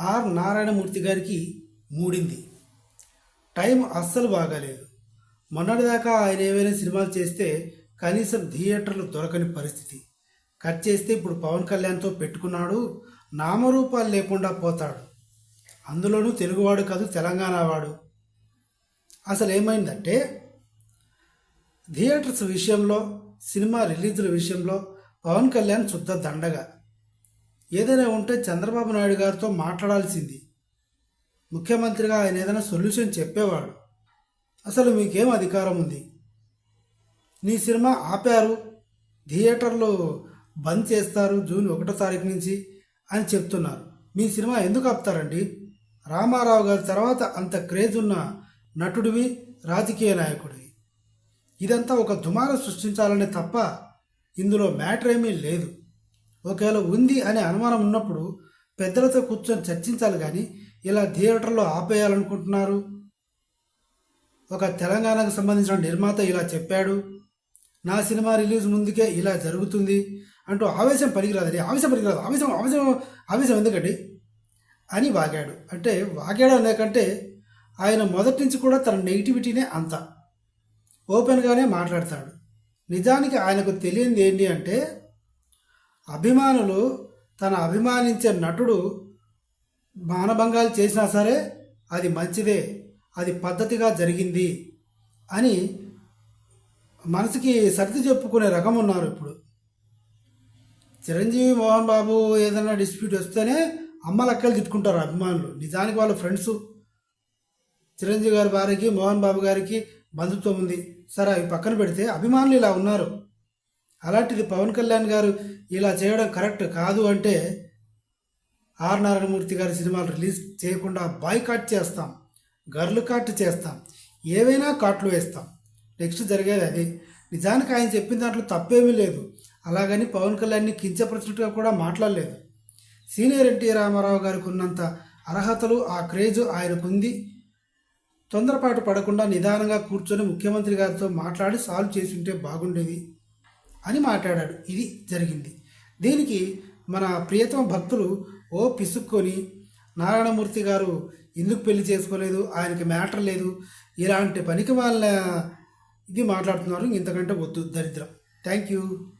Are Narayanamurthy గారికి మూడింది. Time అస్సలు బాగాలేదు. మొన్నటిదాకా ఆయన ఏవైనా సినిమాలు చేస్తే కనీసం థియేటర్లు దొరకని పరిస్థితి. కట్ చేస్తే ఇప్పుడు పవన్ కళ్యాణ్తో పెట్టుకున్నాడు నామరూపాలు లేకుండా పోతాడు. అందులోనూ తెలుగువాడు కాదు తెలంగాణ వాడు అసలు ఏమైందంటే థియేటర్స్ విషయంలో సినిమా రిలీజుల విషయంలో పవన్ కళ్యాణ్ శుద్ధ దండగా. ఏదైనా ఉంటే చంద్రబాబు నాయుడు గారితో మాట్లాడాల్సింది. ముఖ్యమంత్రిగా ఆయన ఏదైనా సొల్యూషన్ చెప్పేవాడు. అసలు మీకేం అధికారం ఉంది? నీ సినిమా ఆపారు థియేటర్లు బంద్ చేస్తారు జూన్ ఒకటో తారీఖు నుంచి అని చెప్తున్నారు. మీ సినిమా ఎందుకు ఆపుతారండి? రామారావు గారి తర్వాత అంత క్రేజ్ ఉన్న నటుడివి రాజకీయ నాయకుడివి. ఇదంతా ఒక దుమారం సృష్టించాలనే తప్ప ఇందులో మ్యాటర్ ఏమీ లేదు. ఒకవేళ ఉంది అనే అనుమానం ఉన్నప్పుడు పెద్దలతో కూర్చొని చర్చించాలి కానీ ఇలా థియేటర్లో ఆపేయాలనుకుంటున్నారు? ఒక తెలంగాణకు సంబంధించిన నిర్మాత ఇలా చెప్పాడు. నా సినిమా రిలీజ్ ముందుకే ఇలా జరుగుతుంది అంటూ ఆవేశం పనికిరాదండి. ఆవేశం పనికిరాదు. ఆవేశం ఆవేశం ఆవేశం ఎందుకండి? అని వాగాడు. అంటే వాగాడు అనే కంటే ఆయన మొదటి నుంచి కూడా తన నెగిటివిటీనే అంత. ఓపెన్గానే మాట్లాడతాడు. నిజానికి ఆయనకు తెలియంది ఏంటి అంటే అభిమానులు తన అభిమానించే నటుడు మానభంగాలు చేసినా సరే అది మంచిదే అది పద్ధతిగా జరిగింది అని మనసుకి సర్ది చెప్పుకునే రకం ఉన్నారు ఇప్పుడు. చిరంజీవి మోహన్ బాబు ఏదైనా డిస్ప్యూట్ వస్తేనే అమ్మలక్కలు తిట్టుకుంటారు అభిమానులు. నిజానికి వాళ్ళ ఫ్రెండ్స్ చిరంజీవి గారి భార్యకి మోహన్ బాబు గారికి బంధుత్వం ఉంది. సరే అవి పక్కన పెడితే అభిమానులు ఇలా ఉన్నారు. అలాంటిది పవన్ కళ్యాణ్ గారు ఇలా చేయడం కరెక్ట్ కాదు అంటే ఆర్ నారాయణమూర్తి గారి సినిమాలు రిలీజ్ చేయకుండా బాయ్కాట్ చేస్తాం గర్లు కాట్ చేస్తాం ఏవైనా కాట్లు వేస్తాం. నెక్స్ట్ జరిగేది అది. నిజానికి ఆయన చెప్పిన దాంట్లో తప్పేమీ లేదు. అలాగని పవన్ కళ్యాణ్ని కించపరిచినట్టుగా కూడా మాట్లాడలేదు. సీనియర్ ఎన్టీ రామారావు గారికి ఉన్నంత అర్హతలు ఆ క్రేజ్ ఆయనకుంది. తొందరపాటు పడకుండా నిదానంగా కూర్చొని ముఖ్యమంత్రి గారితో మాట్లాడి సాల్వ్ చేసి ఉంటే బాగుండేది. అని మాట్లాడాడు. ఇది జరిగింది. దీనికి మన ప్రియతమ భక్తులు ఓ పిసుక్కొని నారాయణమూర్తి గారు ఎందుకు పెళ్ళి చేసుకోలేదు? ఆయనకి మ్యాటర్ లేదు. ఇలాంటి పనికి వాళ్ళ ఇది మాట్లాడుతున్నారు. ఇంతకంటే వద్దు. దరిద్రం. Thank you.